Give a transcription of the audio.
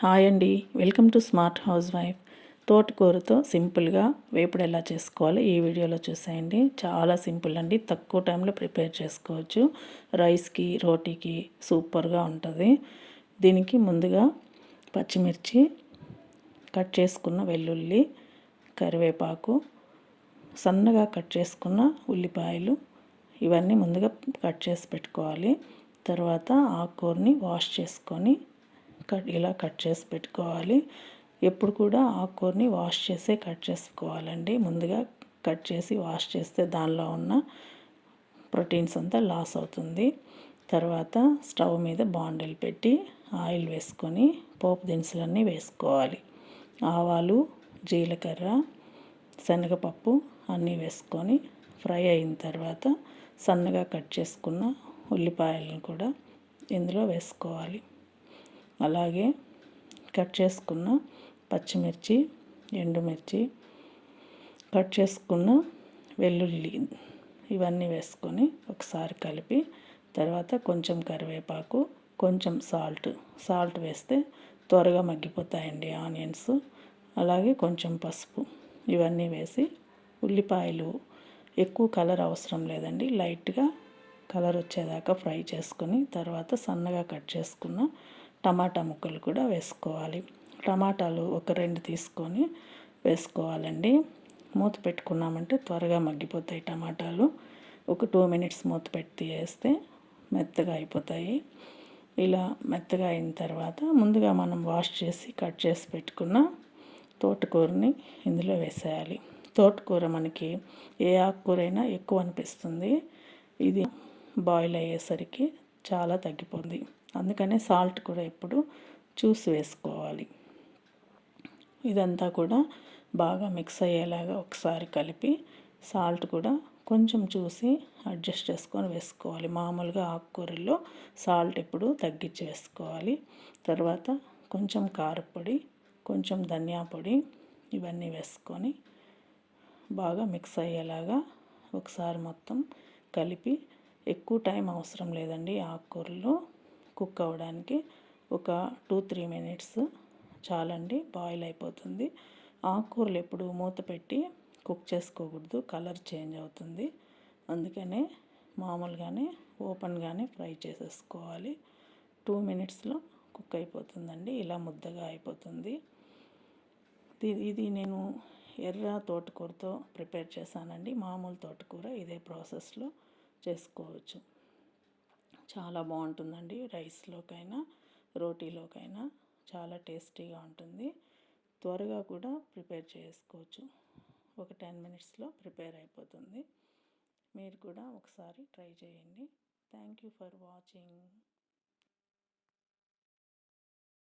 Hi అండి. Welcome to smart housewife. తోటకూరతో సింపుల్గా వేపుడు ఎలా చేసుకోవాలో ఈ వీడియోలో చూసేయండి. చాలా సింపుల్ అండి. తక్కువ టైంలో ప్రిపేర్ చేసుకోవచ్చు. రైస్కి రోటీకి సూపర్గా ఉంటుంది. దీనికి ముందుగా పచ్చిమిర్చి కట్ చేసుకున్న వెల్లుల్లి కరివేపాకు సన్నగా కట్ చేసుకున్న ఉల్లిపాయలు ఇవన్నీ ముందుగా కట్ చేసి పెట్టుకోవాలి. తర్వాత ఆకుకూరని వాష్ చేసుకొని కట్ ఇలా కట్ చేసి పెట్టుకోవాలి. ఎప్పుడు కూడా ఆకుకూరని వాష్ చేసే కట్ చేసుకోవాలండి. ముందుగా కట్ చేసి వాష్ చేస్తే దానిలో ఉన్న ప్రోటీన్స్ అంతా లాస్ అవుతుంది. తర్వాత స్టవ్ మీద బాండిల్ పెట్టి ఆయిల్ వేసుకొని పోపు దినుసులన్నీ వేసుకోవాలి. ఆవాలు జీలకర్ర శనగపప్పు అన్నీ వేసుకొని ఫ్రై అయిన తర్వాత సన్నగా కట్ చేసుకున్న ఉల్లిపాయలను కూడా ఇందులో వేసుకోవాలి. అలాగే కట్ చేసుకున్న పచ్చిమిర్చి ఎండుమిర్చి కట్ చేసుకున్న వెల్లుల్లి ఇవన్నీ వేసుకొని ఒకసారి కలిపి తర్వాత కొంచెం కరివేపాకు కొంచెం సాల్ట్. సాల్ట్ వేస్తే త్వరగా మగ్గిపోతాయండి ఆనియన్స్. అలాగే కొంచెం పసుపు ఇవన్నీ వేసి ఉల్లిపాయలు ఎక్కువ కలర్ అవసరం లేదండి. లైట్గా కలర్ వచ్చేదాకా ఫ్రై చేసుకొని తర్వాత సన్నగా కట్ చేసుకున్న టమాటా ముక్కలు కూడా వేసుకోవాలి. టమాటాలు ఒక రెండు తీసుకొని వేసుకోవాలండి. మూత పెట్టుకున్నామంటే త్వరగా మగ్గిపోతాయి టమాటాలు. ఒక టూ మినిట్స్ మూత పెట్టి వేస్తే మెత్తగా అయిపోతాయి. ఇలా మెత్తగా అయిన తర్వాత ముందుగా మనం వాష్ చేసి కట్ చేసి పెట్టుకున్న తోటకూరని ఇందులో వేసేయాలి. తోటకూర మనకి ఏ ఆకుకూరైనా ఎక్కువ అనిపిస్తుంది. ఇది బాయిల్ అయ్యేసరికి చాలా తగ్గిపోతుంది అందుకనే సాల్ట్ కూడా ఎప్పుడు చూసి వేసుకోవాలి. ఇదంతా కూడా బాగా మిక్స్ అయ్యేలాగా ఒకసారి కలిపి సాల్ట్ కూడా కొంచెం చూసి అడ్జస్ట్ చేసుకొని వేసుకోవాలి. మామూలుగా ఆకుకూరల్లో సాల్ట్ ఎప్పుడు తగ్గించి వేసుకోవాలి. తర్వాత కొంచెం కారపొడి కొంచెం ధనియా పొడి ఇవన్నీ వేసుకొని బాగా మిక్స్ అయ్యేలాగా ఒకసారి మొత్తం కలిపి ఎక్కువ టైం అవసరం లేదండి ఆకుకూరలో కుక్ అవ్వడానికి ఒక టూ త్రీ మినిట్స్ చాలండి బాయిల్ అయిపోతుంది. ఆకుకూరలు ఎప్పుడు మూత పెట్టి కుక్ చేసుకోకూడదు కలర్ చేంజ్ అవుతుంది. అందుకనే మామూలుగానే ఓపెన్గానే ఫ్రై చేసేసుకోవాలి. టూ మినిట్స్లో కుక్ అయిపోతుందండి ఇలా ముద్దగా అయిపోతుంది. ఇది నేను ఎర్ర తోటకూరతో ప్రిపేర్ చేశానండి మామూలు తోటకూర ఇదే ప్రాసెస్లో చేసుకోవచ్చు. చాలా బాగుంటుందండి రైస్లోకైనా రోటీలోకైనా. చాలా టేస్టీగా ఉంటుంది. త్వరగా కూడా ప్రిపేర్ చేసుకోవచ్చు. ఒక టెన్ మినిట్స్లో ప్రిపేర్ అయిపోతుంది. మీరు కూడా ఒకసారి ట్రై చేయండి. Thank you for watching.